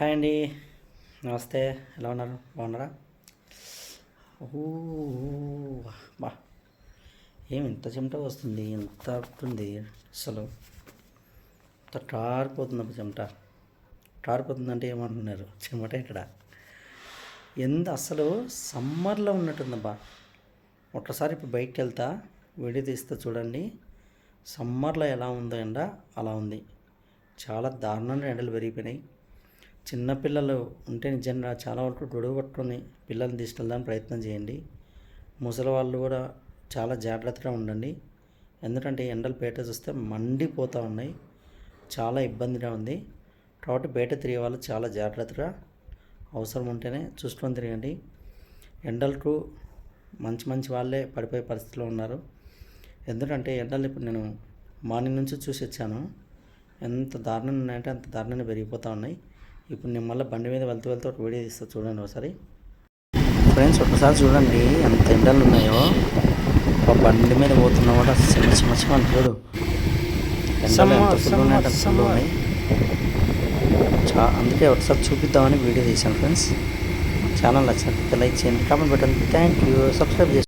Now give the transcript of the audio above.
Hi అండి. నమస్తే. ఎలా ఉన్నారు? బాగున్నారా? ఓ బా. ఏం ఇంత చెమట వస్తుంది? ఎంత అవుతుంది అసలు. ఇంత టారిపోతుంది అబ్బా చెమట. టారిపోతుందంటే ఏమంటున్నారు చెమట ఇక్కడ ఎంత అసలు సమ్మర్లో ఉన్నట్టుందబ్బా. ఒక్కసారి ఇప్పుడు బయటకు వెళ్తా వేడి తీస్తా చూడండి. సమ్మర్లో ఎలా ఉందో ఎండ అలా ఉంది. చాలా దారుణంగా ఎండలు పెరిగిపోయినాయి. చిన్నపిల్లలు ఉంటే నిజంగా చాలా వరకు గొడవ పట్టుకొని పిల్లల్ని తీసుకెళ్ళడానికి ప్రయత్నం చేయండి. ముసలి వాళ్ళు కూడా చాలా జాగ్రత్తగా ఉండండి. ఎందుకంటే ఎండలు బయట చూస్తే మండిపోతూ ఉన్నాయి. చాలా ఇబ్బందిగా ఉంది. కాబట్టి బయట తిరిగే వాళ్ళు చాలా జాగ్రత్తగా అవసరం ఉంటేనే చూసుకొని తిరగండి. ఎండలకు మంచి మంచి వాళ్ళే పడిపోయే పరిస్థితిలో ఉన్నారు. ఎందుకంటే ఎండలు ఇప్పుడు నేను మార్నింగ్ నుంచి చూసి వచ్చాను. ఎంత దారుణంగా ఉన్నాయంటే అంత దారుణంగా పెరిగిపోతూ ఉన్నాయి. ఇప్పుడు నేను మళ్ళీ బండి మీద వెళ్తూ వెళ్తూ ఒక వీడియో తీస్తా చూడండి ఒకసారి. ఫ్రెండ్స్ ఒకసారి చూడండి ఎంత ఎండలు ఉన్నాయో. ఒక బండి మీద పోతున్నా కూడా చిన్న చిన్న చిన్న చూడు. ఎండలు ఎంత ఫుల్ ఉన్నాయంటే అంత full ఉన్నాయి చా అందుకే ఒకసారి చూపిద్దామని వీడియో తీశాను ఫ్రెండ్స్ ఛానల్ నచ్చినట్లయితే లైక్ చేయండి కామెంట్ పెట్టండి. థ్యాంక్ యూ సబ్స్క్రైబ్ చేసి